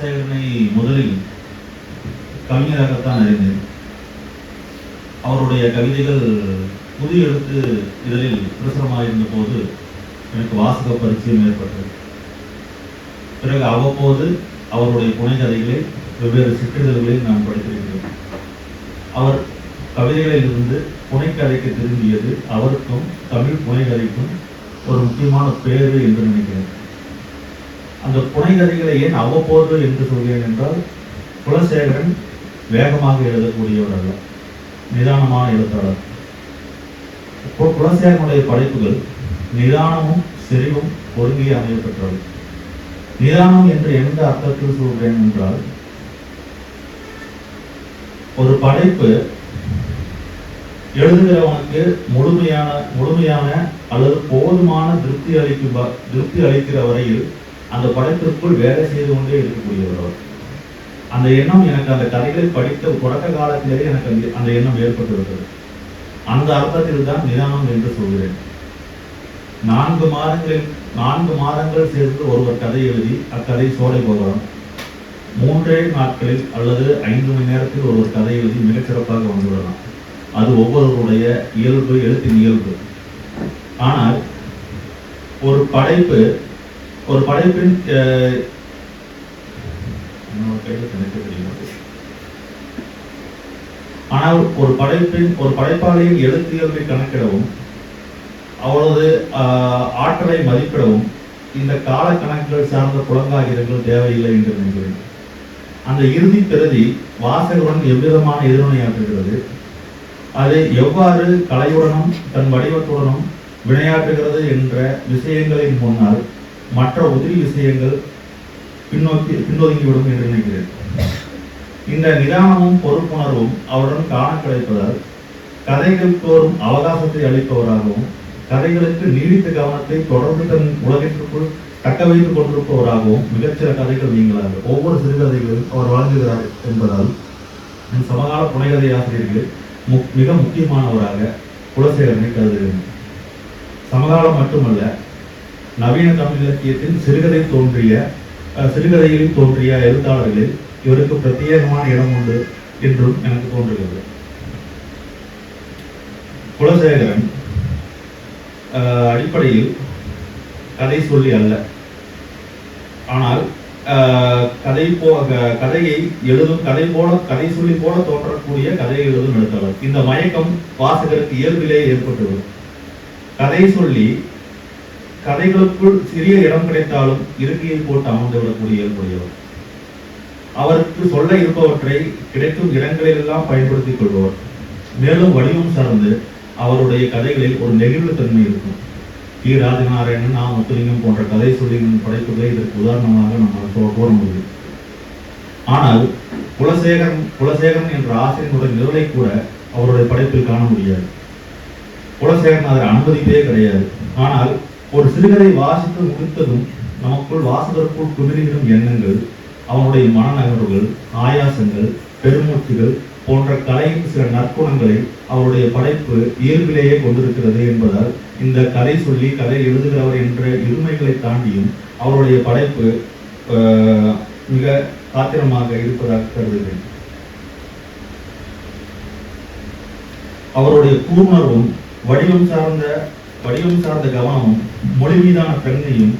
சேகரனை முதலில் கவிஞராகத்தான் அறிந்தேன். அவருடைய கவிதைகள் புதிய எழுத்து இதழில் பிரசுரமாயிருந்த போது எனக்கு வாசக பரிச்சயம் ஏற்பட்டது. பிறகு அவ்வப்போது அவருடைய புனைகதைகளை வெவ்வேறு சிற்றிதழ்களில் நான் படித்திருக்கிறேன். அவர் கவிதைகளில் இருந்து புனைக்கதைக்கு திரும்பியது அவருக்கும் தமிழ் புனைகதைக்கும் ஒரு முக்கியமான பேரு என்று நினைக்கிறேன். அந்த புனைகதைகளை ஏன் அவ்வப்போது என்று சொல்கிறேன் என்றால் குலசேகரன் வேகமாக எழுதக்கூடியவர் அல்ல. நிதானமான எழுத்தாளர். இப்போ குலசேகரனுடைய படைப்புகள் நிதானமும் செறிவும் ஒருங்கே அமையப்பெற்றவை நிதானம் என்று எந்த அர்த்தத்தில் சொல்கிறேன் என்றால் ஒரு படைப்பு எழுதுகிறவனுக்கு முழுமையான முழுமையான அல்லது போதுமான திருப்தி அளிக்கும் திருப்தி அளிக்கிற வரையில் அந்த படத்திற்குள் வேலை செய்து கொண்டே இருக்கக்கூடியவர் அவர் அந்த எண்ணம் எனக்கு அந்த கதைகளை படித்த தொடக்க காலத்திலேயே எனக்கு அந்த- அந்த எண்ணம் ஏற்பட்டு அந்த அர்த்தத்தில் தான் நிதானம் என்று சொல்கிறேன். நான்கு மாதங்களில் நான்கு மாதங்கள் சேர்ந்து ஒருவர் கதை எழுதி அக்கதை சோலை போகலாம். மூன்றே நாட்களில் அல்லது ஐந்து மணி நேரத்தில் ஒருவர் கதை எழுதி மிகச்சிறப்பாக வந்துவிடலாம். அது ஒவ்வொருவருடைய இயல்பு எழுத்தின் இயல்பு ஆனால் ஒரு படைப்பு ஒரு படைப்பின் ஆனால் ஒரு படைப்பின் ஒரு படைப்பாளியின் எழுத்தியல்பை கணக்கிடவும் அவளது ஆற்றலை மதிப்பிடவும் இந்த கால கணக்குகள் சார்ந்த புலங்காகிதங்கள் தேவையில்லை என்று நினைக்கிறேன். அந்த இறுதி பிரதி வாசகருடன் எவ்விதமான எதிர்வினையாற்றுகிறது? அது எவ்வாறு கலையுடனும் தன் வடிவத்துடனும் வினையாற்றுகிறது என்ற விஷயங்களின் முன்னால் மற்ற உதிரி விஷயங்கள் பின்னோக்கி பின்னொதுங்கிவிடும் என்று நினைக்கிறேன். இந்த நிதானமும் பொறுப்புணர்வும் அவருடன் காண கிடைப்பதால் கதைகள் தோறும் அவகாசத்தை அளிப்பவராகவும் கதைகளுக்கு நீடித்த கவனத்தை தொடர்ந்து தன் உலகத்திற்குள் தக்க வைத்துக் கொண்டிருப்பவராகவும் மிகச்சில கதைகள் நீங்களாக ஒவ்வொரு சிறுகதைகளும் அவர் வழங்குகிறார் என்பதால் என் சமகால புனைகதை ஆசிரியர்கள் மு- மிக முக்கியமானவராக குலசேகரனை கருதுகிறேன். சமகாலம் மட்டுமல்ல நவீன தமிழ் இலக்கியத்தின் சிறுகதை தோன்றிய அஹ், சிறுகதையில் தோன்றிய எழுத்தாளர்களில் இவருக்கு பிரத்யேகமான இடம் உண்டு என்றும் எனக்கு தோன்றுகிறது. குலசேகரன் அஹ், அடிப்படையில் கதை சொல்லி அல்ல. ஆனால் கதை போ கதையை எழுதும் கதை போல கதை சொல்லி போல தோன்றக்கூடிய கதையை எழுதும் எழுத்தாளர். இந்த மயக்கம் வாசகருக்கு இயல்பிலே ஏற்பட்டுள்ளது கதை சொல்லி கதைகளுக்குள் சிறிய இடம் கிடைத்தாலும் இருக்கையை போட்டு அமர்ந்து விடக்கூடிய இயல்புடையவர். அவருக்கு சொல்ல இருப்பவற்றை கிடைக்கும் இடங்களிலெல்லாம் பயன்படுத்திக் கொள்பவர். மேலும் வடிவம் சார்ந்து அவருடைய கதைகளில் ஒரு நெகிழ்வுத்தன்மை இருக்கும். டி ராஜநாராயணன் நா. முத்துலிங்கம் போன்ற கதை சொல்லிகளின் படைப்புகளை இதற்கு உதாரணமாக நம்ம கூற முடியும். ஆனால் குலசேகரன் குலசேகரன் என்ற ஆசிரியனுடைய நிழலை கூட அவருடைய படைப்பில் காண முடியாது. குலசேகரன் அதை அனுமதிப்பே கிடையாது. ஆனால் ஒரு சிறுகதை வாசித்து முடித்ததும் நமக்குள் வாசகருக்குள் குமிரிடும் எண்ணங்கள் அவனுடைய மனநகர்வுகள் ஆயாசங்கள் பெருமூச்சுகள் போன்ற கலையின் சில நற்குணங்களை அவருடைய படைப்பு இயல்பிலேயே கொண்டிருக்கிறது என்பதால் இந்த கதை சொல்லி கதை எழுதுகிறவர் என்ற இருமைகளை தாண்டியும் அவருடைய படைப்பு ஆஹ், மிக காத்திரமாக இருப்பதாக கருதுகிறேன். அவருடைய கூர்ணர்வும் வடிவம் சார்ந்த வடிவம் சார்ந்த கவனமும் மொழி மீதான பெண்ணையும்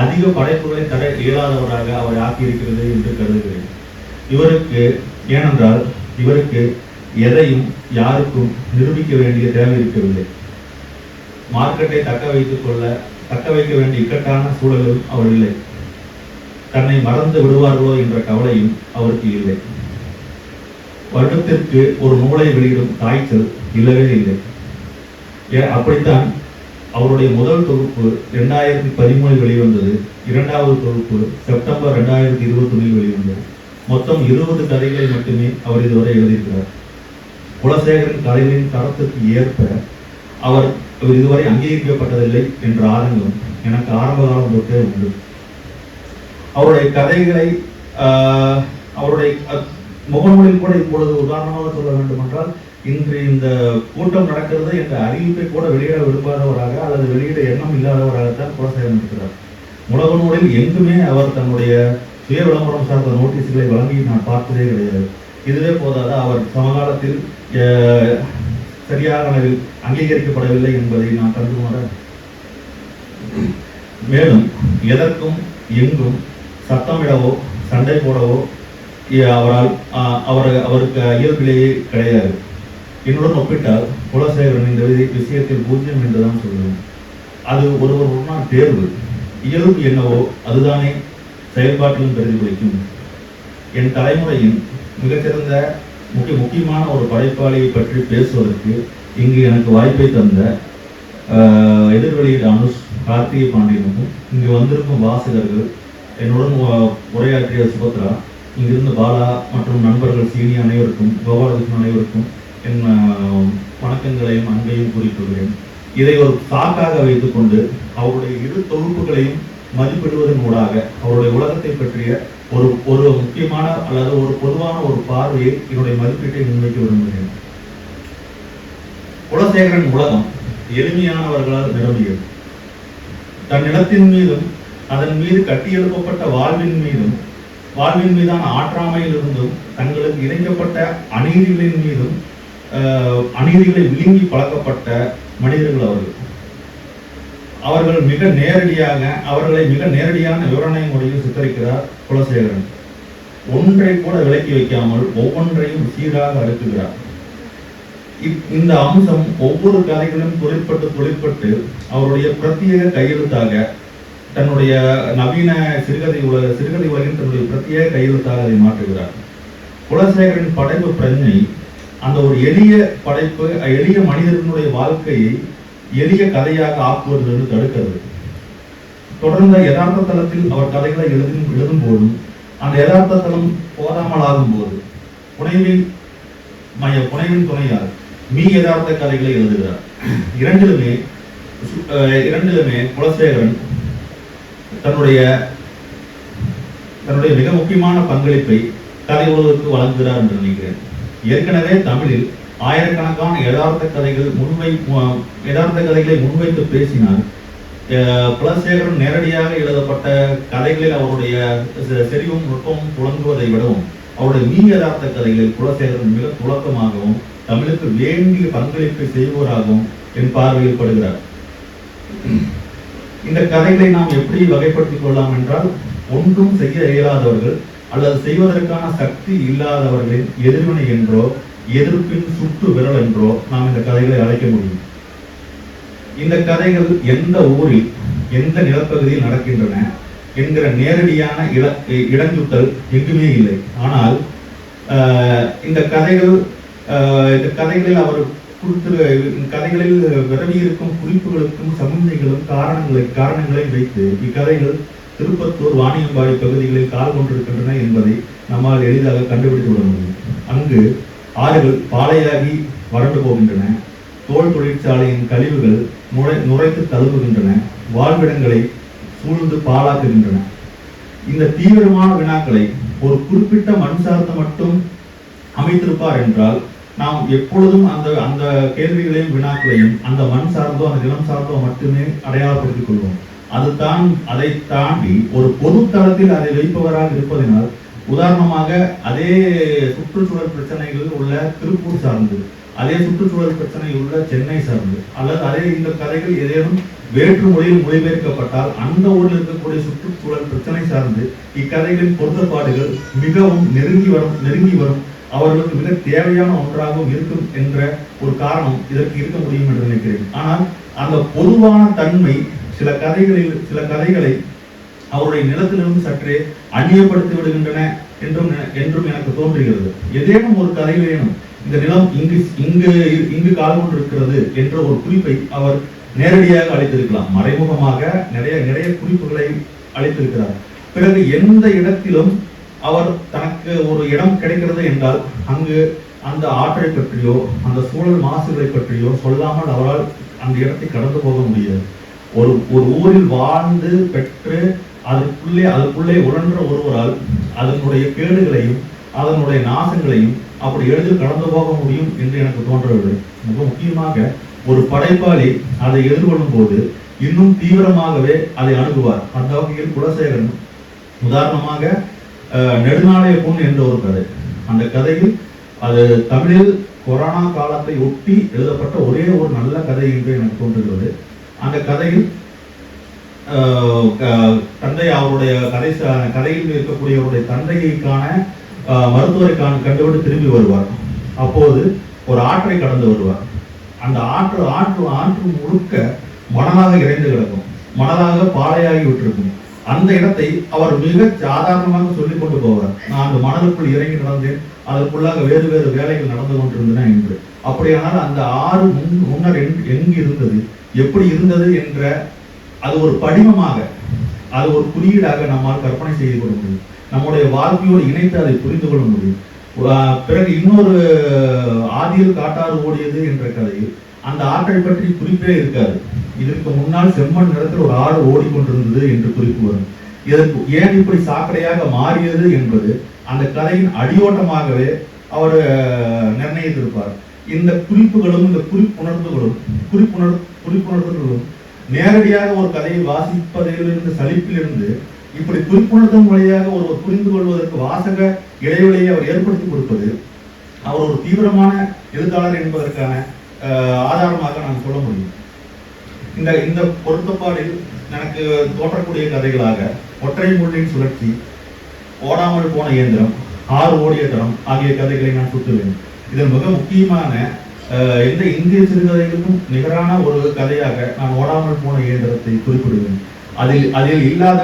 அதிக படைப்புகளை தர இயலாதவராக அவர் ஆக்கியிருக்கிறது என்று கருதுகிறேன். இவருக்கு ஏனென்றால் இவருக்கு எதையும் யாருக்கும் நிரூபிக்க வேண்டிய தேவை இருக்கவில்லை. மார்க்கெட்டை தக்க வைத்துக் கொள்ள தக்க வைக்க வேண்டிய இக்கட்டான சூழலும் அவர் இல்லை. தன்னை மறந்து விடுவார்களோ என்ற கவலையும் அவருக்கு இல்லை. வருடத்திற்கு ஒரு நூலை வெளியிடும் காய்ச்சல் இல்லவே இல்லை. ஏ அப்படித்தான் அவருடைய முதல் தொகுப்பு ரெண்டாயிரத்தி பதிமூணில் வெளிவந்தது. இரண்டாவது தொகுப்பு செப்டம்பர் ரெண்டாயிரத்தி இருபத்தொன்னில் வெளிவந்தது. மொத்தம் இருபது கதைகளை மட்டுமே அவர் இதுவரை எழுதியிருக்கிறார். குலசேகரின் கதைகளின் தரத்துக்கு ஏற்ப அவர் இவர் இதுவரை அங்கீகரிக்கப்பட்டதில்லை என்ற ஆதங்கம் எனக்கு ஆரம்ப காலம் தொட்டே உண்டு. அவருடைய கதைகளை ஆஹ், அவருடைய முகநூலில் கூட இப்பொழுது உதாரணமாக சொல்ல வேண்டும் என்றால் இன்று இந்த கூட்டம் நடக்கிறது என்ற அறிவிப்பை கூட வெளியிட விரும்பாதவராக அல்லது வெளியிட எண்ணம் இல்லாதவராகத்தான் குலசேகரன் இருக்கிறார் நூலில் எங்குமே அவர் தன்னுடைய சுய விளம்பரம் சார்ந்த நோட்டீஸ்களை வழங்கி நான் பார்த்ததே கிடையாது. இதுவே போதாதா? அவர் சமகாலத்தில் சரியான சரியாக அளவில் அங்கீகரிக்கப்படவில்லை என்பதை நான் கண்டுணர மேலும் எதற்கும் எங்கும் சத்தமிடவோ சண்டை போடவோ அவரால் அவர் அவருக்கு இயல்பிலேயே கிடையாது. என்னுடன் ஒப்பிட்டால் குலசேகரன் இந்த வி- விஷயத்தில் பூஜ்யம் என்றுதான் சொல்லுவேன். அது ஒருவர் ஒரு தேர்வு. இயல்பு என்னவோ அதுதானே செயல்பாட்டிலும் பிரதிபலிக்கும். என் தலைமுறையின் மிகச்சிறந்த முக்கிய முக்கியமான ஒரு படைப்பாளியை பற்றி பேசுவதற்கு இங்கு எனக்கு வாய்ப்பை தந்த எதிர்வெளியில் அனுஷ் கார்த்திகை பாண்டியனுக்கும் இங்கு வந்திருக்கும் வாசகர்கள் என்னுடன் உரையாற்றிய சுபத்ரா இங்கிருந்து பாலா மற்றும் நண்பர்கள் சீனி அனைவருக்கும் கோபாலகிருஷ்ணன் அனைவருக்கும் என் வணக்கங்களையும் அன்பையும் கூறிக்கொள்கிறேன். இதை ஒரு சாக்காக வைத்துக்கொண்டு அவருடைய இரு தொகுப்புகளையும் மதிப்பிடுவதன் ஊடாக அவருடைய உலகத்தை பற்றிய ஒரு ஒரு முக்கியமான அல்லது ஒரு பொதுவான ஒரு பார்வையை என்னுடைய மதிப்பீட்டை முன்வைக்க விரும்புகிறேன். குலசேகரன் உலகம் எளிமையானவர்களால் நிரம்பியது. தன்னிடத்தின் மீதும் அதன் மீது கட்டியெழுப்பப்பட்ட வாழ்வின் மீதும் வாழ்வின் மீதான ஆற்றாமையிலிருந்தும் தங்களுக்கு இணைக்கப்பட்ட அநீதிகளின் மீதும் அநீதிகளை விழுங்கி பழக்கப்பட்ட மனிதர்கள் அவர்கள். அவர்கள் மிக நேரடியாக அவர்களை மிக நேரடியான விவரணை முறையில் சித்தரிக்கிறார் குலசேகரன். ஒன்றை கூட விலக்கி வைக்காமல் ஒவ்வொன்றையும் சீராக அடுக்குகிறார் இந்த அம்சம் ஒவ்வொரு கதைகளிலும் தொழிற்பட்டு தொழிற்பட்டு அவருடைய பிரத்யேக கையெழுத்தாக தன்னுடைய நவீன சிறுகதை உலக சிறுகதை உலகின் தன்னுடைய பிரத்யேக கையெழுத்தாக அதை மாற்றுகிறார். குலசேகரின் படைப்பு பிரஜை அந்த ஒரு எளிய படைப்பு எளிய மனிதர்களுடைய வாழ்க்கையை எளிய கதையாக ஆக்குவதிலிருந்து தடுக்கிறது. தொடர்ந்த யதார்த்த தளத்தில் அவர் கதைகளை எழுதும் எழுதும் போதும் அந்த யதார்த்த தளம் போதாமல் ஆகும் போது புனைவின் மைய புனைவின் துணையால் மீ யதார்த்த கதைகளை எழுதுகிறார். இரண்டிலுமே அஹ் இரண்டிலுமே குலசேகரன் தன்னுடைய தன்னுடைய மிக முக்கியமான பங்களிப்பை கதை உலகத்துக்கு வழங்குகிறார் என்று நினைக்கிறேன். ஏற்கனவே தமிழில் ஆயிரக்கணக்கான யதார்த்த கதைகள் முன்வை யதார்த்த கதைகளை முன்வைத்து பேசினார். அஹ் குலசேகரன் நேரடியாக எழுதப்பட்ட கதைகளில் அவருடைய செ- செறிவும் நுட்பமும் துளங்குவதை விடவும் அவருடைய மீ யதார்த்த கதைகளில் குலசேகரன் மிக துளக்கமாகவும் தமிழுக்கு வேண்டிய பங்களிப்பை செய்வோராகவும் என் பார்வையில் படுகிறார். இந்த கதைகளை நாம் எப்படி வகைப்படுத்திக் கொள்ளலாம் என்றால் ஒன்றும் செய்ய இயலாதவர்கள் அல்லது செய்வதற்கான சக்தி இல்லாதவர்களின் எதிர்வினை என்றோ எதிர்ப்பின் சுட்டு விரல் என்றோ நாம் இந்த கதைகளை அழைக்க முடியும். இந்த கதைகள் எந்த ஊரில் எந்த நிலப்பகுதியில் நடக்கின்றன என்கிற நேரடியான இட இடஞ்சுத்தல் எங்குமே இல்லை. ஆனால் ஆஹ், இந்த கதைகள் ஆஹ், இந்த கதைகளில் அவர் கொடுத்து கதைகளில் விரவி இருக்கும் குறிப்புகளுக்கும் சமிஞ்சைகளும் காரணங்களை காரணங்களை வைத்து இக்கதைகள் திருப்பத்தூர் வாணியம்பாடி பகுதிகளில் கால் கொண்டிருக்கின்றன என்பதை நம்மால் எளிதாக கண்டுபிடித்து விட முடியும். அங்கு ஆறுகள் பாலையாகி வறண்டு போகின்றன. தோல் தொழிற்சாலையின் கழிவுகள் நுழை நுரைத்து தழுவுகின்றன வாழ்விடங்களை சூழ்ந்து பாழாக்குகின்றன. இந்த தீவிரமான வினாக்களை ஒரு குறிப்பிட்ட மண் சார்ந்து மட்டும் அமைத்திருப்பார் என்றால் நாம் எப்பொழுதும் அந்த அந்த கேள்விகளையும் வினாக்களையும் அந்த மண் சார்ந்தோ அந்த நிலம் சார்ந்தோ மட்டுமே அடையாளப்படுத்திக் கொள்வோம். அது தான் அதை தாண்டி ஒரு பொது தளத்தில் அதை வைப்பவராக இருப்பதனால் உதாரணமாக அதே சுற்றுச்சூழல் பிரச்சனைகள் உள்ள திருப்பூர் சார்ந்து அதே சுற்றுச்சூழல் பிரச்சனை உள்ள சென்னை சார்ந்து அல்லது அதே இந்த கதைகள் ஏதேனும் வேற்று மொழியில் மொழிபெயர்க்கப்பட்டால் அந்த ஊரில் இருக்கக்கூடிய சுற்றுச்சூழல் பிரச்சனை சார்ந்து இக்கதைகளின் பொருத்தப்பாடுகள் மிகவும் நெருங்கி வரும் நெருங்கி வரும். அவர்களுக்கு மிக தேவையான ஒன்றாகவும் இருக்கும் என்ற ஒரு காரணம் இதற்கு இருக்க முடியும் என்று நினைக்கிறேன். ஆனால் அந்த பொதுவான தன்மை சில கதைகளில் சில கதைகளை அவருடைய நிலத்திலிருந்து சற்றே அந்நியப்படுத்தி விடுகின்றன என்றும் என்றும் எனக்கு தோன்றுகிறது. ஏதேனும் ஒரு கதையிலேனும் இந்த நிலம் இங்கு இங்கு இங்கு காலம் கொண்டிருக்கிறது என்ற ஒரு குறிப்பை அவர் நேரடியாக அளித்திருக்கலாம். மறைமுகமாக நிறைய நிறைய குறிப்புகளை அளித்திருக்கிறார். பிறகு எந்த இடத்திலும் அவர் தனக்கு ஒரு இடம் கிடைக்கிறது என்றால் அங்கு அந்த ஆற்றை பற்றியோ அந்த சூழல் மாசுகளை பற்றியோ சொல்லாமல் அவரால் அந்த இடத்தை கடந்து போக முடியாது. ஒரு ஒரு ஊரில் வாழ்ந்து பெற்று அதற்குள்ளே அதற்குள்ளே உழன்ற ஒருவரால் அதனுடைய கேடுகளையும் அதனுடைய நாசங்களையும் அப்படி எளிதில் கடந்து போக முடியும் என்று எனக்கு தோன்றவில்லை. மிக முக்கியமாக ஒரு படைப்பாளி அதை எதிர்கொள்ளும் போது இன்னும் தீவிரமாகவே அதை அணுகுவார். அந்த வகையில் குலசேகரன் உதாரணமாக நெடுநாளைய பொன் என்ற ஒரு கதை. அந்த கதையில் அது தமிழில் கொரோனா காலத்தை ஒட்டி எழுதப்பட்ட ஒரே ஒரு நல்ல கதை என்று எனக்கு தோன்றுகிறது. அந்த கதையில் க- தந்தை அவருடைய கதை கதையில் இருக்கக்கூடியவருடைய தந்தையை காண மருத்துவரை காண திரும்பி வருவார். அப்போது ஒரு ஆற்றை கடந்து வருவார். அந்த ஆற்று ஆற்று ஆற்று முழுக்க மணலாக இறைந்து கிடக்கும். மணலாக பாறையாகி விட்டிருக்கும். அந்த இடத்தை அவர் மிக சாதாரணமாக சொல்லிக் கொண்டு போவார். நான் அந்த மணலுக்குள் இறங்கி நடந்தேன். அதற்குள்ளாக வேறு வேறு வேலைகள் நடந்து கொண்டிருந்தன என்று. அப்படியானால் அந்த ஆறு முன் முன்னர் எங்- எங்கு இருந்தது எப்படி இருந்தது என்ற அது ஒரு படிமமாக அது ஒரு குறியீடாக நம்மால் கற்பனை செய்து கொள்ள முடியும். நம்முடைய வாழ்க்கையோடு இணைத்து அதை புரிந்து கொள்ள முடியும். பிறகு இன்னொரு ஆதியில் காட்டாறு ஓடியது என்ற கதையில் அந்த ஆற்றை பற்றி குறிப்பே இருக்காது. இதற்கு முன்னால் செம்மண் நிறத்தில் ஒரு ஆறு ஓடிக்கொண்டிருந்தது என்று குறிப்பு வரும். இதற்கு ஏன் இப்படி சாக்கடையாக மாறியது என்பது அந்த கதையின் அடியோட்டமாகவே அவர் நிர்ணயித்திருப்பார். இந்த குறிப்புகளும் இந்த குறிப்புணர்வுகளும் குறிப்புணர் குறிப்புணர்வுகளும் நேரடியாக ஒரு கதையை வாசிப்பதிலிருந்து சலிப்பிலிருந்து இப்படி குறிப்புணர்தல் வழியாக ஒருவர் புரிந்து கொள்வதற்கு வாசக இடைவெளியை அவர் ஏற்படுத்தி கொடுப்பது அவர் ஒரு தீவிரமான எழுத்தாளர் என்பதற்கான ஆதாரமாக நான் சொல்ல முடியும். இந்த இந்த பொருத்தப்பாடில் எனக்கு தோற்றக்கூடிய கதைகளாக ஒற்றை முள்ளின் சுழற்சி ஓடாமல் போன இயந்திரம் ஆறு ஓடிய தரம் ஆகிய கதைகளை நான் சுட்டுவேன் இதன் மிக முக்கியமான அஹ், எந்த இந்திய சிறுகதைகளுக்கும் நிகரான ஒரு கதையாக நான் ஓடாமல் போன இயந்திரத்தை குறிப்பிடுவேன் அதில் அதில் இல்லாத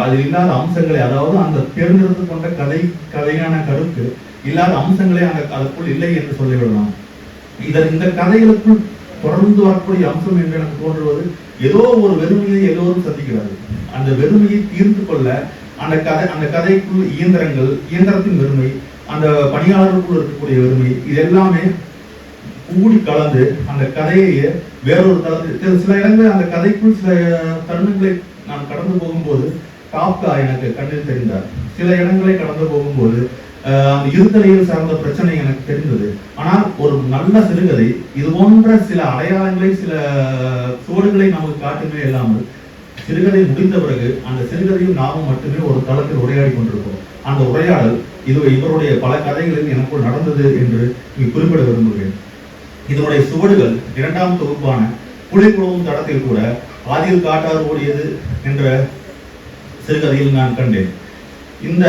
அதில் இல்லாத அம்சங்களை அதாவது அந்த தேர்ந்தெடுத்து கொண்ட கதை கதையான கருத்து இல்லாத அம்சங்களே அந்த அதற்குள் இல்லை என்று சொல்லிவிடலாம். இதன் இந்த கதைகளுக்குள் தொடர்ந்து வரக்கூடிய அம்சம் என்று எனக்கு தோன்றுவது ஏதோ ஒரு வெறுமையை எல்லோரும் சந்திக்கிறார்கள் அந்த வெறுமையை தீர்த்து கொள்ள அந்த கதை அந்த கதைக்குள் இயந்திரங்கள் இயந்திரத்தின் வெறுமை அந்த பணியாளர்களுக்குள் இருக்கக்கூடிய வெறுமை இது எல்லாமே கூடி கலந்து அந்த கதையை வேறொரு தளத்தில் சில இடங்களில் அந்த கதைக்குள் சில தருணங்களை நான் கடந்து போகும்போது காப்கா எனக்கு கண்ணில் தெரிந்தார். சில இடங்களை கடந்து போகும்போது அந்த இருத்தலையில் சார்ந்த பிரச்சனை எனக்கு தெரிந்தது. ஆனால் ஒரு நல்ல சிறுகதை இது போன்ற சில அடையாளங்களை சில சுவடுகளை நமக்கு காட்டுமே இல்லாமல் சிறுகதை முடிந்த பிறகு அந்த சிறுகதையும் நாமும் மட்டுமே ஒரு தளத்தில் உரையாடி கொண்டிருக்கிறோம். அந்த உரையாடல் இது இவருடைய பல கதைகளில் எனக்குள் நடந்தது என்று இங்கு குறிப்பிட விரும்புகிறேன். இதனுடைய சுவடுகள் இரண்டாம் தொகுப்பான புலிக்குளவும் தடத்தில் கூட ஆதியில் காட்டாறு ஓடியது என்ற சிறுகதையில் நான் கண்டேன். இந்த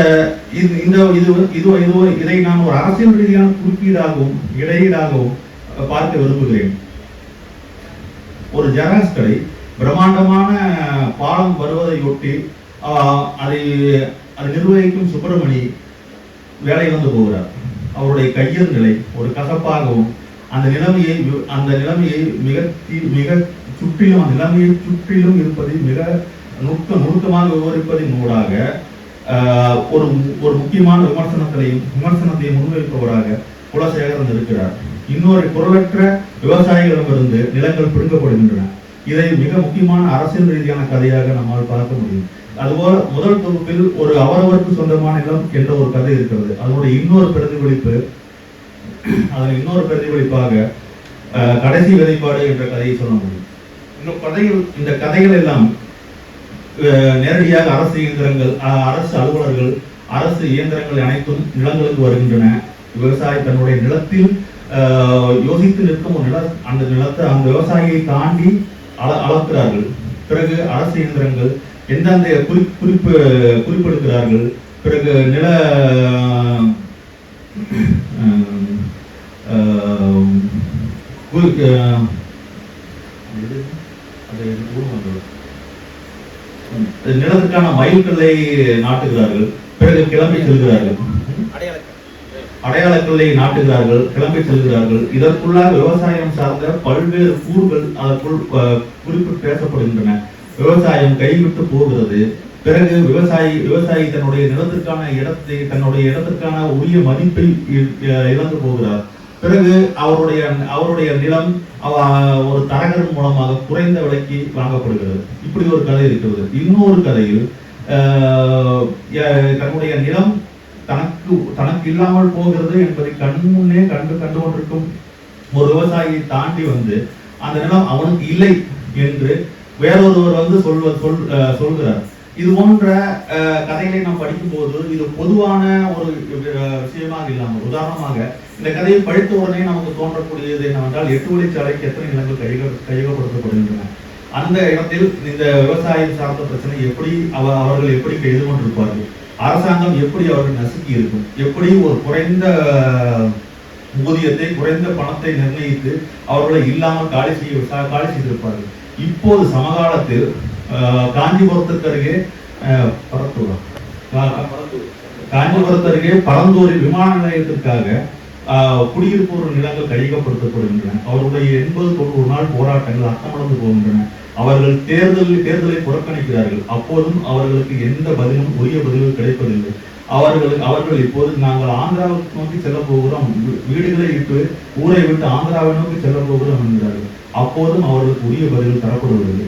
இது இந்த இது இது இது இதை நான் ஒரு அரசியல் ரீதியான குறுக்கீடாகவும் இடையீடாகவும் அஹ், பார்க்க விரும்புகிறேன். ஒரு ஜெராக்ஸ் கடை பிரம்மாண்டமான பாலம் வருவதையொட்டி ஆஹ், அதை அதை நிர்வகிக்கும் சுப்பிரமணி வேலை வந்து போகிறார். அவருடைய கையல் நிலை ஒரு கசப்பாகவும் அந்த நிலைமையை வி- அந்த நிலைமையை மிக தீ- மிக சுற்றிலும் அந்த நிலைமையை சுற்றிலும் இருப்பதை மிக நுட்க நுணுக்கமாக விவரிப்பதின் ஊடாக ஆஹ், ஒரு ஒரு முக்கியமான விமர்சனத்தையும் விமர்சனத்தையும் முன்வைப்பவராக குலசேகரன் இருக்கிறார். இன்னொரு குரலற்ற விவசாயிகளிடமிருந்து நிலங்கள் பிடுங்கப்படுகின்றன. இதை மிக முக்கியமான அரசியல் ரீதியான கதையாக நம்மால் பார்க்க முடியும். அதுபோல முதல் தொகுப்பில் ஒரு அவரவருக்கு சொந்தமான நிலம் என்ற ஒரு கதை இருக்கிறது. அதனுடைய இன்னொரு பிரதிபலிப்பு அதன் இன்னொரு பிரதிபலிப்பாக அஹ், கடைசி வெளிப்பாடு என்ற கதையை சொல்ல முடியும். இந்த கதைகள் இந்த கதைகள் எல்லாம் அஹ், நேரடியாக அரசு இயந்திரங்கள் அஹ், அரசு அலுவலர்கள் அரசு இயந்திரங்கள் அனைத்தும் நிலங்களுக்கு வருகின்றன. விவசாயி தன்னுடைய நிலத்தில் அஹ், யோசித்து நிற்கும் ஒரு நில அந்த நிலத்தை அந்த விவசாயியை தாண்டி அள அளக்கிறார்கள். பிறகு அரசு இயந்திரங்கள் எந்தெந்த குறி குறிப்பு குறிப்பெடுக்கிறார்கள் பிறகு நில அஹ், நிலத்துக்கான மயில்களை நாட்டுகிறார்கள். பிறகு கிளம்பி செல்கிறார்கள். அடையாளங்களை நாட்டுகிறார்கள் கிளம்பி செல்கிறார்கள். இதற்குள்ளாக விவசாயம் சார்ந்த பல்வேறு கூறுகள் அதற்குள் குறிப்பு பேசப்படுகின்றன. விவசாயம் கைவிட்டு போகிறது. பிறகு விவசாயி விவசாயி தன்னுடைய நிலத்திற்கான இடத்தை தன்னுடைய இடத்திற்கான உரிய மதிப்பை இ- அஹ், இழந்து போகிறார். பிறகு அவருடைய அவருடைய நிலம் அவ- ஒரு தரகர் மூலமாக குறைந்த விலைக்கு வாங்கப்படுகிறது. இப்படி ஒரு கதை இருக்கிறது. இன்னொரு கதையில் தன்னுடைய நிலம் தனக்கு தனக்கு இல்லாமல் போகிறது என்பதை கண் முன்னே கண்டு கண்டு கொண்டிருக்கும் ஒரு விவசாயியை தாண்டி வந்து அந்த நிலம் அவனுக்கு இல்லை என்று வேறொருவர் வந்து சொல்வ சொல் அஹ் சொல்கிறார். இது போன்ற அஹ், கதைகளை நாம் படிக்கும்போது இது பொதுவான ஒரு விஷயமாக இல்லாமல் உதாரணமாக இந்த கதையை படித்த உடனே நமக்கு தோன்றக்கூடியது என்னவென்றால் எட்டு வழிச்சாலைக்கு எத்தனை நிலங்கள் கைக கையகப்படுத்தப்படுகின்றன. அந்த இடத்தில் இந்த விவசாயம் சார்ந்த பிரச்சனை எப்படி அவ அவர்கள் எப்படி கைது கொண்டிருப்பார்கள் அரசாங்கம் எப்படி அவர்கள் நசுக்கி இருக்கும் எப்படி ஒரு குறைந்த ஊதியத்தை குறைந்த பணத்தை நிர்ணயித்து அவர்களை இல்லாமல் காலி செய்ய காலி செய்திருப்பார்கள்? இப்போது சமகாலத்தில் காஞ்சிபுரத்துக்கு அருகே அஹ், பரத்தூரா? காஞ்சிபுரத்து அருகே பரந்தூரில் விமான நிலையத்திற்காக ஆஹ், குடியிருப்போர் நிலங்கள் கையகப்படுத்தப்படுகின்றன அவருடைய எண்பது தொண்ணூறு நாள் போராட்டங்கள் அர்த்தமடைந்து போகின்றன. அவர்கள் தேர்தல் தேர்தலை புறக்கணிக்கிறார்கள். அப்போதும் அவர்களுக்கு எந்த பதிலும் உரிய பதிலும் கிடைப்பதில்லை. அவர்களுக்கு அவர்கள் இப்போது நாங்கள் ஆந்திராவுக்கு நோக்கி செல்ல போகிறோம். வீடுகளை விட்டு ஊரை விட்டு ஆந்திராவை நோக்கி செல்ல போகிறோம் என்கிறார்கள். அப்போதும் அவர்களுக்கு உரிய பதில் தரப்படுவதில்லை.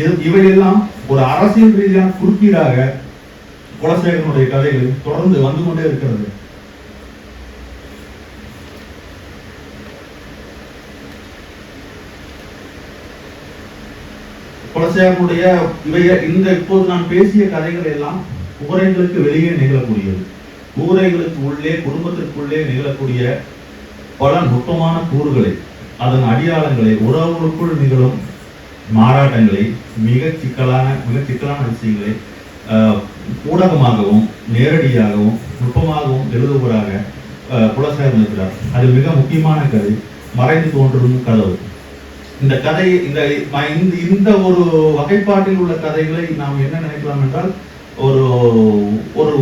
இது இவையெல்லாம் ஒரு அரசியல் ரீதியான குறுக்கீடாக குலசேகரனுடைய கதைகள் தொடர்ந்து வந்து கொண்டே இருக்கிறது. குலசேகரனுடைய இவைய இந்த இப்போது நான் பேசிய கதைகள் எல்லாம் ஊரைகளுக்கு வெளியே நிகழக்கூடியது. ஊரைகளுக்கு உள்ளே குடும்பத்திற்குள்ளே நிகழக்கூடிய பல நுட்பமான கூறுகளை அதன் அடியாளங்களை உறவுகளுக்குள் நிகழும் மாறாட்டங்களை மிக சிக்கலான மிக சிக்கலான விஷயங்களை ஊடகமாகவும் நேரடியாகவும் நுட்பமாகவும் எழுதுவராக ஆஹ், இருக்கிறார். அது மிக முக்கியமான கதை. மறைந்து தோன்றும் கதவு. இந்த கதை இந்த இந்த இந்த ஒரு வகைப்பாட்டில் உள்ள கதைகளை நாம் என்ன நினைக்கலாம் என்றால் ஒரு ஒரு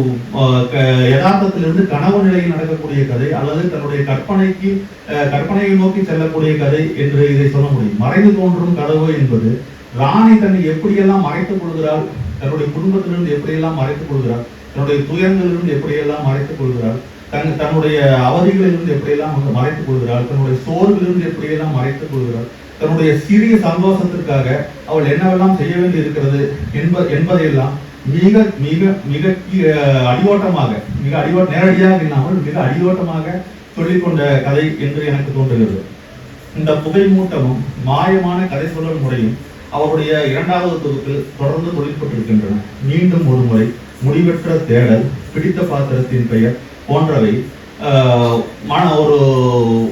க- யதார்த்தத்திலிருந்து கனவு நிலையில் நடக்கக்கூடிய கதை அல்லது தன்னுடைய கற்பனைக்கு அஹ், கற்பனையை நோக்கி செல்லக்கூடிய கதை என்று இதை சொல்ல முடியும். மறைந்து தோன்றும் கனவு என்பது ராணி தன்னை எப்படியெல்லாம் மறைத்துக் கொள்கிறாள் தன்னுடைய குடும்பத்திலிருந்து எப்படியெல்லாம் மறைத்துக் கொள்கிறாள் தன்னுடைய துயரங்களிலிருந்து எப்படியெல்லாம் மறைத்துக் கொள்கிறாள் தன் தன்னுடைய அவதிகளிலிருந்து எப்படியெல்லாம் வந்து மறைத்துக் கொள்கிறாள் தன்னுடைய சோர்விலிருந்து எப்படியெல்லாம் மறைத்துக் கொள்கிறாள் தன்னுடைய சிறிய சந்தோஷத்திற்காக அவள் என்னவெல்லாம் செய்ய வேண்டி இருக்கிறது என்ப என்பதையெல்லாம் மிக மிக மிக அடிவோட்டமாக அடியோட்டமாக மிக அடியோட்ட நேரடியாக இல்லாமல் மிக அடியோட்டமாக சொல்லிக்கொண்ட கதை என்று எனக்கு தோன்றுகிறது. இந்த புகை மூட்டமும் மாயமான கதை சொல்லல் முறையும் அவருடைய இரண்டாவது தொகுப்பில் தொடர்ந்து தொழிற்பட்டிருக்கின்றன மீண்டும் ஒரு முறை முடிவற்ற தேடல் பிடித்த பாத்திரத்தின் பெயர் போன்றவை மன ஒரு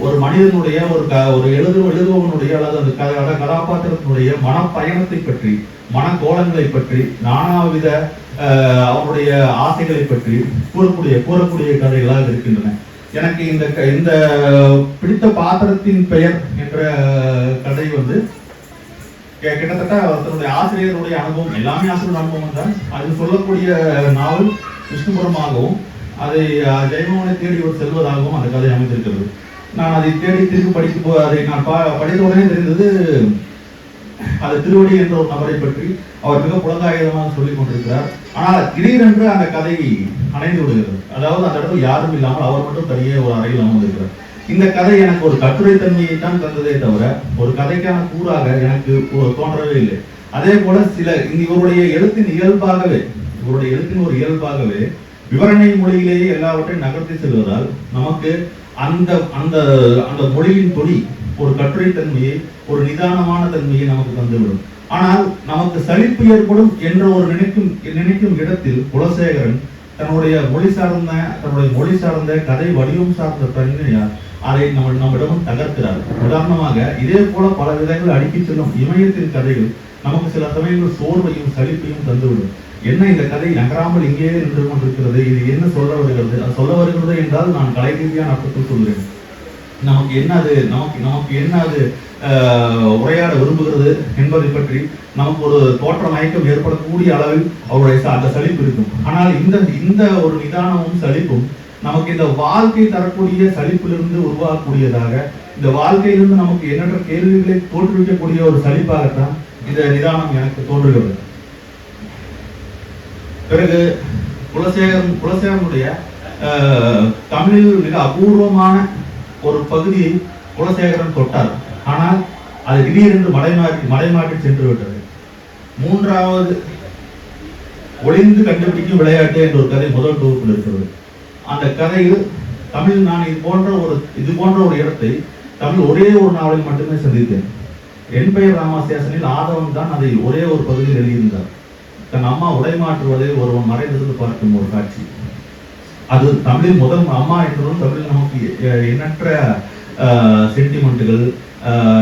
ஒரு மனிதனுடைய ஒரு க ஒரு எழுது எழுதுபவனுடைய அல்லது அந்த க அந்த கதாபாத்திரத்தினுடைய மனப்பயணத்தை பற்றி மனக்கோலங்களை பற்றி நானாவித அவருடைய அவனுடைய ஆசைகளை பற்றி கூறக்கூடிய கூறக்கூடிய கதைகளாக இருக்கின்றன. எனக்கு இந்த க- இந்த பிடித்த பாத்திரத்தின் பெயர் என்ற கதை வந்து கிட்டத்தட்ட தன்னுடைய ஆசிரியருடைய அனுபவம் எல்லாமே ஆசிரியர் அனுபவம் தான். அது சொல்லக்கூடிய நாவல் விஷ்ணுபுரமாகவும் அதை ஜெயமோகனை தேடி ஒரு செல்வதாகவும் அந்த கதை அமைந்திருக்கிறது. நான் அதை தேடி திருப்பி படிக்கும் போது அதை நான் பா- படித்த உடனே தெரிந்தது அது திருவடி என்ற ஒரு நபரை பற்றி அவர் மிக புலங்காயுதமாக சொல்லிக் கொண்டிருக்கிறார். ஆனால் திடீரென்று அந்த கதை அணைந்து விடுகிறது. அதாவது அந்த இடத்துல யாரும் இல்லாமல் அவர் மட்டும் தனியே ஒரு அறையில் அமர்ந்திருக்கிறார். இந்த கதை எனக்கு ஒரு கட்டுரை தன்மையை தான் தந்ததே தவிர ஒரு கதைக்கான கூறாக எனக்கு ஒரு தோன்றவே இல்லை. அதே போல சில இவருடைய எழுத்தின் இயல்பாகவே இவருடைய எழுத்தின் ஒரு இயல்பாகவே விவரணை மொழியிலேயே எல்லாவற்றையும் நகர்த்தி செல்வதால் நமக்கு அந்த அந்த அந்த மொழியின் தொடி ஒரு கட்டுரை தன்மையை ஒரு நிதானமான தன்மையை நமக்கு தந்துவிடும். ஆனால் நமக்கு சலிப்பு ஏற்படும் என்ற ஒரு நினைக்கும் நினைக்கும் இடத்தில் குலசேகரன் தன்னுடைய மொழி சார்ந்த தன்னுடைய மொழி சார்ந்த கதை வடிவம் சார்ந்த தன்மையால் அதை நம்ம நம்மிடமும் தகர்க்கிறார். உதாரணமாக இதே போல பல விதங்கள் அடுக்கி செல்லும் இமயத்தின் கதைகள் நமக்கு சில சமயங்கள் சோர்வையும் சலிப்பையும் தந்துவிடும். என்ன இந்த கதை நகராமல் இங்கேயே நின்று கொண்டிருக்கிறது இது என்ன சொல்ல வருகிறது? அது சொல்ல வருகிறது என்றால் நான் கலை ரீதியான அர்த்தத்தில் சொல்கிறேன். நமக்கு என்ன அது? நமக்கு நமக்கு என்ன அது உரையாட விரும்புகிறது என்பதை பற்றி நமக்கு ஒரு தோற்ற மயக்கம் ஏற்படக்கூடிய அளவில் அவருடைய அந்த சலிப்பு இருக்கும். ஆனால் இந்த இந்த ஒரு நிதானமும் சலிப்பும் நமக்கு இந்த வாழ்க்கை தரக்கூடிய சலிப்பிலிருந்து உருவாகக்கூடியதாக இந்த வாழ்க்கையிலிருந்து நமக்கு எண்ணற்ற கேள்விகளை தோற்றுவிக்கக்கூடிய ஒரு சலிப்பாகத்தான் இந்த நிதானம் எனக்கு தோன்றுகிறது. பிறகு குலசேகரன் குலசேகரனுடைய ஆஹ், தமிழில் மிக அபூர்வமான ஒரு பகுதியை குலசேகரன் தொட்டார். ஆனால் அது திடீரென்று மடைமாற்றி மடைமாற்றி சென்று விட்டது. மூன்றாவது ஒளிந்து கண்டுபிடிக்கும் விளையாட்டு என்ற ஒரு கதை முதல் தொகுப்பில் இருக்கிறது. அந்த கதையில் தமிழ் நான் இது போன்ற ஒரு இது போன்ற ஒரு இடத்தை தமிழ் ஒரே ஒரு நாவலில் மட்டுமே சந்தித்தேன். என் பெயர் ராமசேசனில் ஆதவன் தான் அதை ஒரே ஒரு பகுதியில் எழுதியிருந்தார். தன் அம்மா உடைமாற்றுவதை ஒருவன் மறைந்திருந்து பார்க்கும் ஒரு காட்சி. அது தமிழில் முதல் அம்மா என்றதும் தமிழில் நமக்கு எண்ணற்ற சென்டிமெண்ட்டுகள்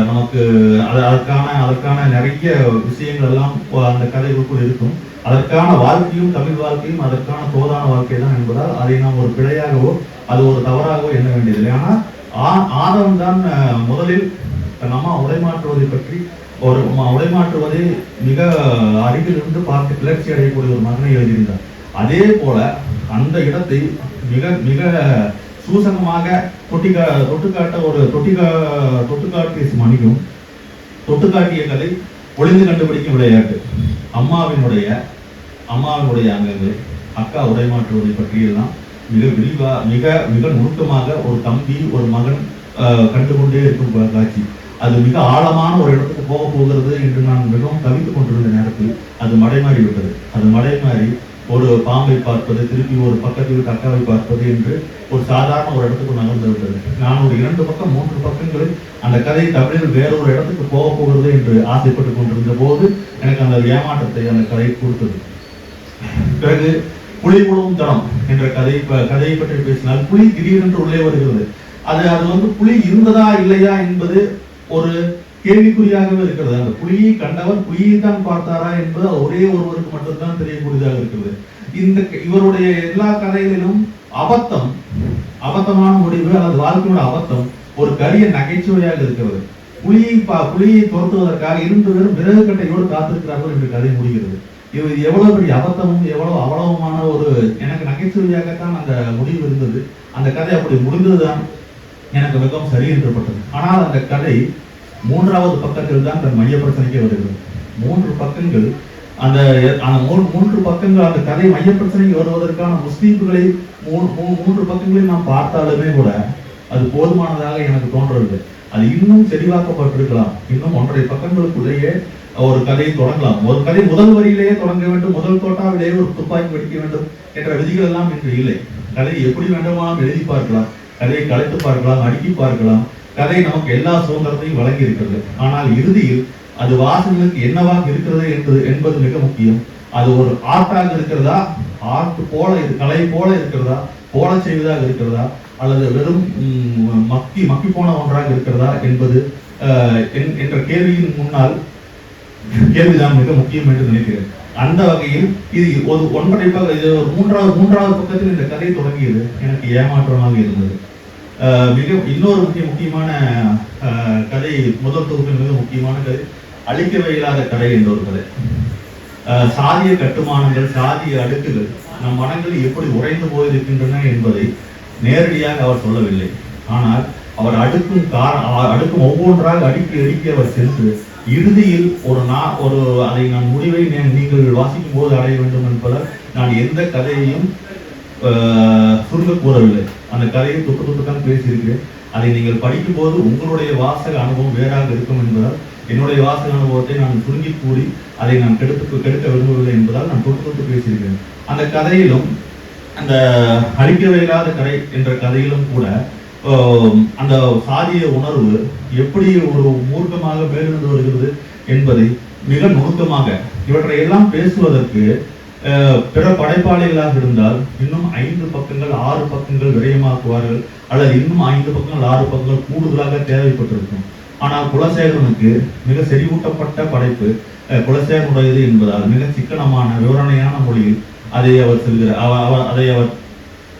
நமக்கு அது அதற்கான அதற்கான நிறைய விஷயங்கள் எல்லாம் அந்த கதைகளுக்குள் இருக்கும். அதற்கான வாழ்க்கையும் தமிழ் வாழ்க்கையும் அதற்கான தோதான வாழ்க்கை தான் என்பதால் அதை நாம் ஒரு பிழையாகவோ அது ஒரு தவறாகவோ எண்ண வேண்டியதில்லை. ஆனால் ஆ- ஆதவன் தான் முதலில் தன் அம்மா உடைமாற்றுவதை பற்றி ஒரு ம- உடைமாற்றுவதை மிக அருகிலிருந்து பார்த்து கிளர்ச்சி அடையக்கூடிய ஒரு மகனை எழுதியிருந்தார். அதே போல அந்த இடத்தை மிக மிக சூசகமாக தொட்டிக்கா தொட்டுக்காட்ட ஒரு தொட்டிக்கா தொட்டுக்காட்டிய மணிக்கும் தொட்டுக்காட்டிய கதை ஒளிந்து கண்டுபிடிக்கும் விளையாட்டு. அம்மாவினுடைய அம்மாவினுடைய அங்கங்கள் அக்கா உடைமாற்றுவதை பற்றியெல்லாம் மிக விரிவாக மிக மிக நுணுக்கமாக ஒரு தம்பி ஒரு மகன் கண்டுகொண்டே இருக்கும் காட்சி. அது மிக ஆழமான ஒரு இடத்துக்கு போக போகிறது என்று நான் மிகவும் தவித்துக் கொண்டிருந்த நேரத்தில் அது மடைமாறி விட்டது அது மடைமாறி ஒரு பாம்பை பார்ப்பது திருப்பி ஒரு பக்கத்தில் வீட்டு அக்காவை பார்ப்பது என்று ஒரு சாதாரண ஒரு இடத்துக்கு நகர்ந்து விட்டது. நான் ஒரு இரண்டு பக்கம் மூன்று பக்கங்களில் அந்த கதை தமிழில் வேறொரு இடத்துக்கு போக போகிறது என்று ஆசைப்பட்டு கொண்டிருந்த போது எனக்கு அந்த ஏமாற்றத்தை அந்த கதை கொடுத்தது. பிறகு புலி குழுவும் தனம் என்ற கதை ப- கதையை பற்றி பேசினால் புலி திடீரென்று உள்ளே வருகிறது. அது அது வந்து புலி இருந்ததா இல்லையா என்பது ஒரு கேள்விக்குறியாகவே இருக்கிறது. அந்த புலியை கண்டவர் புலியை தான் பார்த்தாரா என்பது ஒரே ஒருவருக்கு மட்டும்தான் தெரியக்கூடியதாக இருக்கிறது. இந்த இவருடைய எல்லா கதைகளிலும் அபத்தம் அபத்தமான முடிவு அல்லது வாழ்க்கையோட அபத்தம் ஒரு கரிய நகைச்சுவையாக இருக்கிறது. புலியை பா புலியை துரத்துவதற்காக இரண்டு பேரும் விறகு கட்டையோடு காத்திருக்கிறார்கள் என்று கதை முடிகிறது. இது எவ்வளவு பெரிய அபத்தமும் எவ்வளவு அவலவமான ஒரு எனக்கு நகைச்சுவையாகத்தான் அந்த முடிவு இருந்தது. அந்த கதை அப்படி முடிந்ததுதான் எனக்கு மிகவும் சரி என்றுப்பட்டது ஆனால் அந்த கதை மூன்றாவது பக்கத்தில் தான் தன் மைய பிரச்சனைக்கு வருகிறது. மூன்று பக்கங்கள் அந்த அந்த மூ- மூன்று பக்கங்கள் அந்த கதை மைய பிரச்சனைக்கு வருவதற்கான முஸ்லீம்களை மூ- மூன்று பக்கங்களையும் நாம் பார்த்தாலுமே கூட அது போதுமானதாக எனக்கு தோன்றவில்லை. அது இன்னும் செறிவாக்கப்பட்டிருக்கலாம். இன்னும் ஒன்றரை பக்கங்களுக்குள்ளேயே ஒரு கதையை தொடங்கலாம். ஒரு கதை முதல் வரியிலேயே தொடங்க வேண்டும். முதல் தோட்டாவிலேயே ஒரு துப்பாக்கி வெடிக்க வேண்டும் என்ற விதிகள் எல்லாம் இன்று இல்லை. கதை எப்படி வேண்டுமானாலும் எழுதி பார்க்கலாம். கதையை கலைத்து பார்க்கலாம் அடுக்கி பார்க்கலாம் கதை நமக்கு எல்லா சுதந்திரத்தையும் வழங்கி இருக்கிறது ஆனால் இறுதியில் அது வாசகர்களுக்கு என்னவாக இருக்கிறது என்பது என்பது மிக முக்கியம். அது ஒரு ஆர்ட்டாக இருக்கிறதா? ஆர்ட் போல கலை போல இருக்கிறதா? போல செய்வதாக இருக்கிறதா? அல்லது வெறும் மக்கி மக்கி போன ஒன்றாக இருக்கிறதா என்பது என்- என்ற கேள்வியின் முன்னால் கேள்விதான் மிக முக்கியம் என்று நினைக்கிறேன். அந்த வகையில் இது ஒரு ஒன்பதை இது ஒரு மூன்றாவது மூன்றாவது பக்கத்தில் இந்த கதை தொடங்கியது. எனக்கு ஏமாற்றமாக இருந்தது. மிக இன்னொரு முக்கிய முக்கியமான அஹ், கதை முதல் தொகுப்பில் மிக முக்கியமான கதை அழிக்கவே இல்லாத கதை என்ற ஒரு கதை. சாதிய கட்டுமானங்கள் சாதிய அடுக்குகள் நம் மனங்களில் எப்படி உறைந்து போயிருக்கின்றன என்பதை நேரடியாக அவர் சொல்லவில்லை. ஆனால் அவர் அடுக்கும் கார அடுக்கும் ஒவ்வொன்றாக அடுக்கி அடுக்கி அவர் சென்று இறுதியில் ஒரு நா ஒரு அதை நான் முடிவை நீங்கள் வாசிக்கும் போது அடைய வேண்டும் என்பதால் நான் எந்த கதையையும் சுருங்க கூறவில்லை. அந்த கதையை தொட்டு தொட்டு தான் பேசியிருக்கிறேன். அதை நீங்கள் படிக்கும்போது உங்களுடைய வாசக அனுபவம் வேறாக இருக்கும் என்பதால் என்னுடைய வாசக அனுபவத்தை நான் சுருங்கி கூறி அதை நான் கெடுத்து கெடுக்க விரும்பவில்லை என்பதால் நான் தொட்டு தொட்டு பேசியிருக்கிறேன். அந்த கதையிலும் அந்த அழிக்கவே இல்லாத கதை என்ற கதையிலும் கூட அந்த சாதிய உணர்வு எப்படி ஒரு மூர்க்கமாக மேலிருந்து வருகிறது என்பதை மிக நுணுக்கமாக இவற்றை எல்லாம் பேசுவதற்கு பிற படைப்பாளிகளாக இருந்தால் இன்னும் ஐந்து பக்கங்கள் ஆறு பக்கங்கள் விரயமாக்குவார்கள். அல்லது இன்னும் ஐந்து பக்கங்கள் ஆறு பக்கங்கள் கூடுதலாக தேவைப்பட்டிருக்கும். ஆனால் குலசேகரனுக்கு மிக செறிவூட்டப்பட்ட படைப்பு அஹ், குலசேகரனுடையது என்பதால் மிக சிக்கனமான விவரணையான மொழியில் அதை அவர் செல்கிறார். அவர் அதை அவர்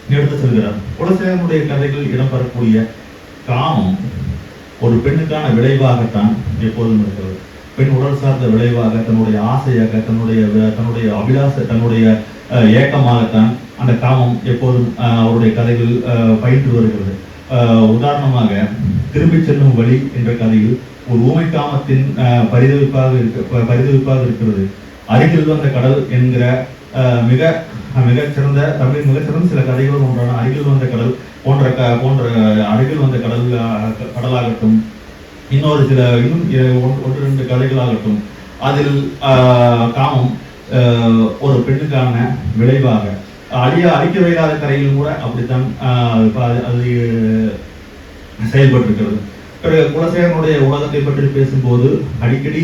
எடுத்து செல்கிறார். குலசேகரனுடைய கதைகள் இடம்பெறக்கூடிய காமம் ஒரு பெண்ணுக்கான விளைவாகத்தான் எப்போதும் இருக்கிறது. பெண் உடல் சார்ந்த விளைவாக தன்னுடைய ஆசையாக தன்னுடைய தன்னுடைய அபிலாச தன்னுடைய அஹ், ஏக்கமாகத்தான் அந்த காமம் எப்போதும் அஹ், அவருடைய கதைகள் அஹ், பயின்று வருகிறது. அஹ், உதாரணமாக திரும்பிச் செல்லும் வழி என்ற கதையில் ஒரு ஊமை காமத்தின் பரிதவிப்பாக இருக்க பரிதவிப்பாக இருக்கிறது. அருகில் வந்த கடல் என்கிற அஹ், மிக மிகச் சிறந்த தமிழின் மிகச் சிறந்த சில கதைகள் ஒன்றான அருகில் வந்த கடல் போன்ற க- போன்ற அருகில் வந்த கடல் கடலாகட்டும் இன்னொரு சில இன்னும் ஒன்று ரெண்டு கதைகளாகட்டும். அதில் காமம் ஆஹ், ஒரு பெண்ணுக்கான விளைவாக. அழிய அழிக்க வைராத கரையில் கூட அப்படித்தான் ஆஹ், அது- செயல்பட்டிருக்கிறது. பிறகு குலசேகரனுடைய உலகத்தை பற்றி பேசும்போது அடிக்கடி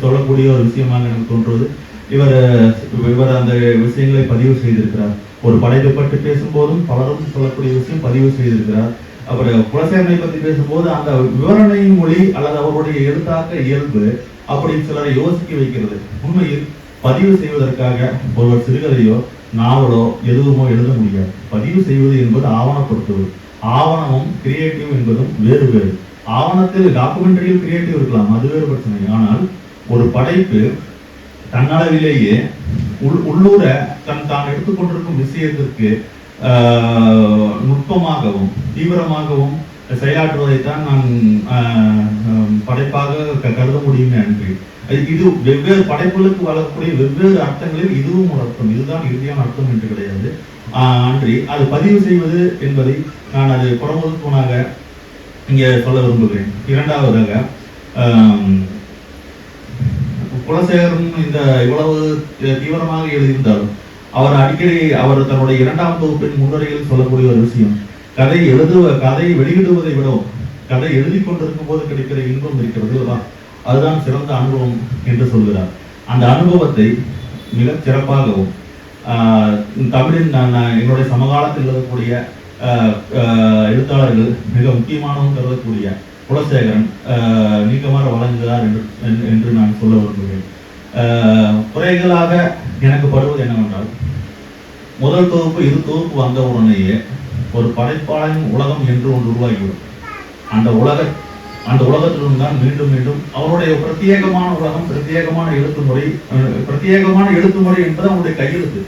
சொல்லக்கூடிய ஒரு விஷயமாக எனக்கு தோன்றுவது இவர் இவர் அந்த விஷயங்களை பதிவு செய்திருக்கிறார். ஒரு படைப்பை பற்றி பேசும்போதும் பலரும் சொல்லக்கூடிய விஷயம் பதிவு செய்திருக்கிறார். அப்புறம் குலசேகரனை பற்றி பேசும்போது அந்த விவரணை மொழி அல்லது அவருடைய எழுத்தாக்க இயல்பு அப்படி சிலரை யோசிக்க வைக்கிறது. உண்மையில் பதிவு செய்வதற்காக ஒருவர் சிறுகதையோ நாவலோ எதுவுமோ எழுத முடியாது. பதிவு செய்வது என்பது ஆவணப்படுத்துவது. ஆவணமும் கிரியேட்டிவ் என்பதும் வேறு வேறு. ஆவணத்தில் டாக்குமெண்டரியில் கிரியேட்டிவ் இருக்கலாம் அது வேறு பிரச்சனை. ஆனால் ஒரு படைப்பு தன்னளவிலேயே உள் உள்ளூர தன் தான் எடுத்துக்கொண்டிருக்கும் விஷயத்திற்கு நுட்பமாகவும் தீவிரமாகவும் செயலாற்றுவதைத்தான் நான் படைப்பாக க- கருத முடியுமே அன்றி அது இது வெவ்வேறு படைப்புகளுக்கு வளரக்கூடிய வெவ்வேறு அர்த்தங்களில் இதுவும் ஒரு அர்த்தம். இதுதான் இறுதியான அர்த்தம் என்று கிடையாது. ஆஹ், அன்றி அது பதிவு செய்வது என்பதை நான் அது புறமுதுக்குனாக இங்கே சொல்ல விரும்புகிறேன். இரண்டாவதாக குலசேகரன் இந்த இவ்வளவு தீவிரமாக எழுதியிருந்தாலும் அவர் அடிக்கடி அவர் தன்னுடைய இரண்டாம் தொகுப்பின் முன்னுரையில் சொல்லக்கூடிய ஒரு விஷயம். கதை எழுதுவ கதை வெளியிடுவதை விடவும் கதை எழுதி கொண்டிருக்கும் போது கிடைக்கிற இன்பம் இருக்கிறது அல்லவா? அதுதான் சிறந்த அனுபவம் என்று சொல்கிறார். அந்த அனுபவத்தை மிக சிறப்பாகவும் தமிழின் நான் என்னுடைய சமகாலத்தில் எழுதக்கூடிய எழுத்தாளர்கள் மிக முக்கியமானவும் கருதக்கூடிய குலசேகரன் நீக்கமாக வழங்குகிறார் என்று என்று- என்று நான் சொல்ல விரும்புகிறேன். குறைகளாக எனக்கு படுவது என்னவென்றால் முதல் தொகுப்பு இரு தொகுப்பு வந்த உடனேயே ஒரு படைப்பாளையும் உலகம் என்று ஒன்று உருவாகிவிடும். அந்த உலக அந்த உலகத்திலிருந்து தான் மீண்டும் மீண்டும் அவருடைய பிரத்யேகமான உலகம் பிரத்யேகமான எழுத்து முறை பிரத்யேகமான எழுத்து முறை என்பது அவனுடைய கையெழுத்து.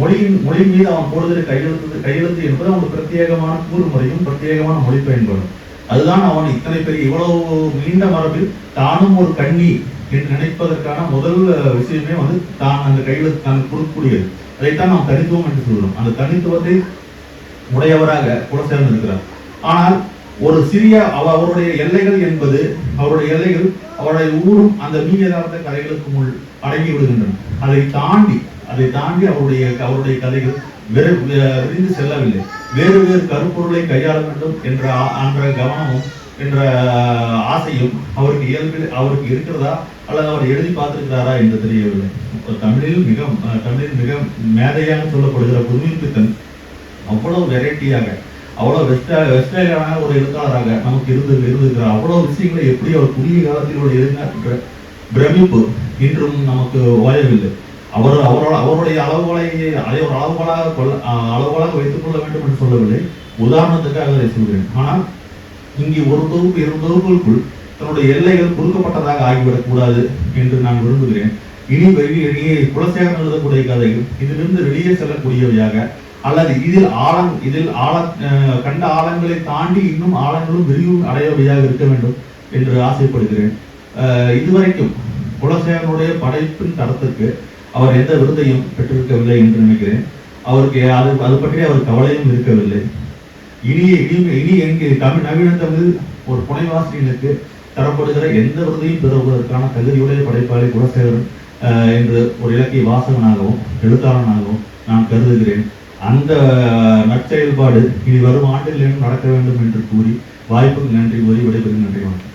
மொழியின் மொழி மீது அவன் போடுகிற கையெழுத்து கையெழுத்து என்பது அவனுடைய பிரத்யேகமான கூறுமுறையும் பிரத்யேகமான மொழி பயன்படும் அதுதான் அவன் இத்தனை பெரிய இவ்வளவு நீண்ட மரபில் தானும் ஒரு கண்ணி என்று நினைப்பதற்கான முதல் விஷயமே வந்து தான் அந்த கையில தான் கொடுக்கக்கூடியது. அதைத்தான் நாம் தனித்துவம் என்று சொல்கிறோம். அந்த தனித்துவத்தை உடையவராக கூட இருக்கிறார் ஆனால் ஒரு சிறிய அவ- அவருடைய எல்லைகள் என்பது அவருடைய எல்லைகள் அவருடைய ஊரும் அந்த மீதியதார்த்த கதைகளுக்கு அடங்கி விடுகின்றன. அதை தாண்டி அதை தாண்டி அவருடைய அவருடைய கதைகள் விரைந்து விரிந்து செல்லவில்லை. வேறு வேறு கருப்பொருளை கையாள வேண்டும் என்ற ஆ- என்ற கவனமும் என்ற ஆசையும் அவருக்கு இயல்பில் அவருக்கு இருக்கிறதா? அல்லது அவர் எழுதி பார்த்திருக்கிறாரா என்று தெரியவில்லை. தமிழில் மிக தமிழில் மிக மேதையாக சொல்லப்படுகிற புதுமைப்பித்தன் அவ்வளவு வெரைட்டியாக அவ்வளோ வெஸ்டா வெஸ்டர்னான ஒரு எழுத்தாளராக நமக்கு இருந்து இருந்திருக்கிறார். அவ்வளோ விஷயங்களை எப்படி அவர் குறுகிய காலத்தில் ஒரு எழுதினார் என்ற பிரமிப்பு இன்றும் நமக்கு ஓயவில்லை. அவர் அவரோட அவருடைய அளவுகளை அதை ஒரு அளவுகளாக கொள்ள அளவுகளாக வைத்துக் கொள்ள வேண்டும் என்று சொல்லவில்லை. உதாரணத்துக்காக அதை சொல்கிறேன். ஆனால் இங்கே ஒரு தொகுப்பு இரு தொகுப்புகளுக்குள் தன்னுடைய எல்லைகள் கொடுக்கப்பட்டதாக ஆகிவிடக் கூடாது என்று நான் விரும்புகிறேன். இனி வெளியே இனி குலசேகரன் எழுதக்கூடிய கதைகள் இதிலிருந்து வெளியே செல்லக்கூடியவையாக அல்லது இதில் ஆழம் இதில் ஆழ கண்ட ஆழங்களை தாண்டி இன்னும் ஆழங்களும் விரிவும் அடையவையாக இருக்க வேண்டும் என்று ஆசைப்படுகிறேன். இதுவரைக்கும் குலசேகரனுடைய படைப்பின் தரத்துக்கு அவர் எந்த விருதையும் பெற்றிருக்கவில்லை என்று நினைக்கிறேன். அவருக்கு அது அது பற்றி அவர் கவலையும் இருக்கவில்லை. இனி இனி இனி எங்கே தமிழ் நவீன தமிழ் ஒரு புனைவாசிரியனுக்கு தரப்படுகிற எந்த விருதையும் பெறுவதற்கான தகுதியுடைய படைப்பாளி குலசேகரன் அஹ், என்று ஒரு இலக்கிய வாசகனாகவும் எழுத்தாளனாகவும் நான் கருதுகிறேன். அந்த நற்செயல்பாடு இனி வரும் ஆண்டுகளிலும் நடக்க வேண்டும் என்று கூறி வாய்ப்புக்கு நன்றி கூறி விடைபெறும் நன்றி வணக்கம்.